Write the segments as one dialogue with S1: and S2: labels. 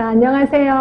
S1: 자, 안녕하세요.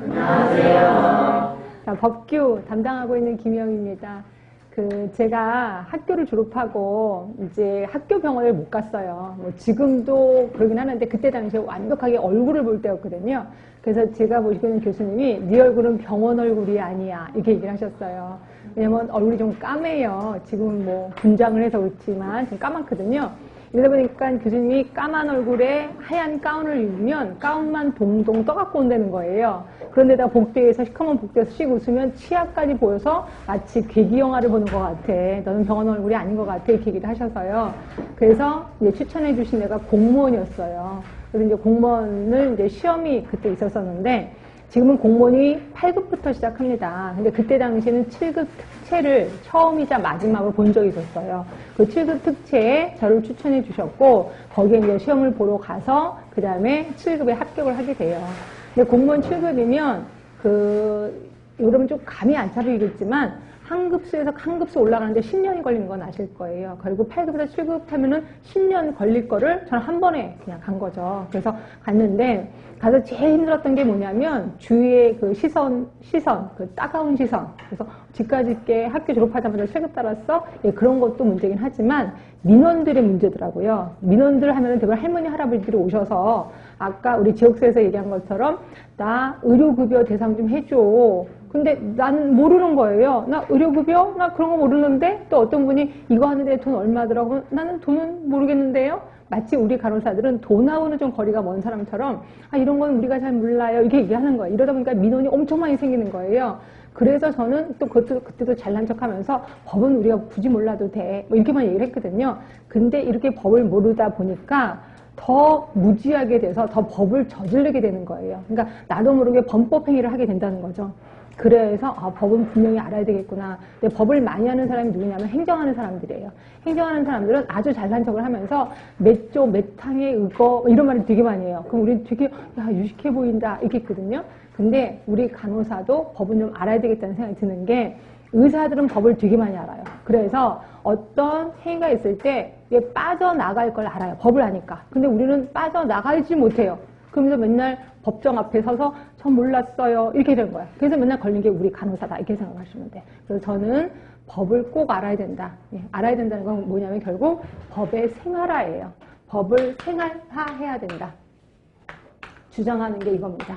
S2: 안녕하세요.
S1: 자, 법규 담당하고 있는 김영입니다. 그, 제가 학교를 졸업하고 이제 학교 병원을 못 갔어요. 뭐 지금도 그러긴 하는데 그때 당시에 완벽하게 얼굴을 볼 때였거든요. 그래서 제가 보시기에는 교수님이 네 얼굴은 병원 얼굴이 아니야. 이렇게 얘기를 하셨어요. 왜냐면 얼굴이 좀 까매요. 지금 뭐 분장을 해서 그렇지만 좀 까맣거든요. 이러다 보니까 교수님이 까만 얼굴에 하얀 가운을 입으면 가운만 동동 떠갖고 온다는 거예요. 그런데다 복도에서 시커먼 복도에서 씩 웃으면 치아까지 보여서 마치 괴기 영화를 보는 것 같아. 너는 병원 얼굴이 아닌 것 같아. 이렇게 얘기를 하셔서요. 그래서 이제 추천해 주신 애가 공무원이었어요. 그래서 이제 공무원을 이제 시험이 그때 있었었는데 지금은 공무원이 8급부터 시작합니다. 근데 그때 당시에는 7급 특채를 처음이자 마지막으로 본 적이 있었어요. 그 7급 특채에 저를 추천해 주셨고, 거기에 이제 시험을 보러 가서, 그 다음에 7급에 합격을 하게 돼요. 근데 공무원 7급이면, 그, 여러분 좀 감이 안 잡히겠지만, 한 급수에서 한 급수 올라가는데 10년이 걸리는 건 아실 거예요. 그리고 8급에서 7급 하면은 10년 걸릴 거를 저는 한 번에 그냥 간 거죠. 그래서 갔는데 가서 제일 힘들었던 게 뭐냐면 주위의 그 시선, 시선, 그 따가운 시선. 그래서 집까지 있게 학교 졸업하자마자 7급 따랐어? 예, 그런 것도 문제긴 하지만 민원들의 문제더라고요. 민원들 하면은 대부분 할머니, 할아버지들이 오셔서 아까 우리 지역사에서 얘기한 것처럼 나 의료급여 대상 좀 해줘. 근데 나는 모르는 거예요. 나 의료급여? 나 그런 거 모르는데? 또 어떤 분이 이거 하는데 돈 얼마더라고? 나는 돈은 모르겠는데요? 마치 우리 간호사들은 돈하고는 좀 거리가 먼 사람처럼 아, 이런 건 우리가 잘 몰라요. 이렇게 얘기하는 거예요. 이러다 보니까 민원이 엄청 많이 생기는 거예요. 그래서 저는 또 그것도, 그때도 잘난 척 하면서 법은 우리가 굳이 몰라도 돼. 뭐 이렇게만 얘기를 했거든요. 근데 이렇게 법을 모르다 보니까 더 무지하게 돼서 더 법을 저지르게 되는 거예요. 그러니까 나도 모르게 범법행위를 하게 된다는 거죠. 그래서 아, 법은 분명히 알아야 되겠구나. 근데 법을 많이 하는 사람이 누구냐면 행정하는 사람들이에요. 행정하는 사람들은 아주 잘난 척을 하면서 몇조 몇탕에 의거 이런 말을 되게 많이 해요. 그럼 우리 되게 야 유식해 보인다 이렇게 했거든요. 근데 우리 간호사도 법은 좀 알아야 되겠다는 생각이 드는 게 의사들은 법을 되게 많이 알아요. 그래서 어떤 행위가 있을 때 빠져나갈 걸 알아요. 법을 아니까. 근데 우리는 빠져나가지 못해요. 그러면서 맨날 법정 앞에 서서 전 몰랐어요. 이렇게 된 거야. 그래서 맨날 걸린 게 우리 간호사다. 이렇게 생각하시면 돼. 그래서 저는 법을 꼭 알아야 된다. 예, 알아야 된다는 건 뭐냐면 결국 법의 생활화예요. 법을 생활화해야 된다. 주장하는 게 이겁니다.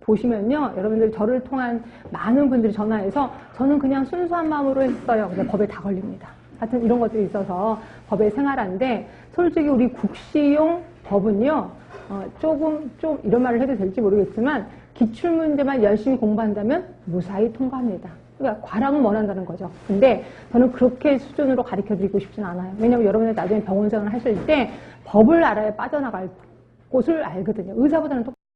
S1: 보시면요. 여러분들 저를 통한 많은 분들이 전화해서 저는 그냥 순수한 마음으로 했어요. 근데 법에 다 걸립니다. 하여튼 이런 것들이 있어서 법의 생활화인데 솔직히 우리 국시용 법은요. 어, 조금 좀 이런 말을 해도 될지 모르겠지만 기출 문제만 열심히 공부한다면 무사히 통과합니다. 그러니까 과랑은 원한다는 거죠. 근데 저는 그렇게 수준으로 가르쳐 드리고 싶진 않아요. 왜냐하면 여러분들 나중에 병원 생활을 하실 때 법을 알아야 빠져나갈 곳을 알거든요. 의사보다는 또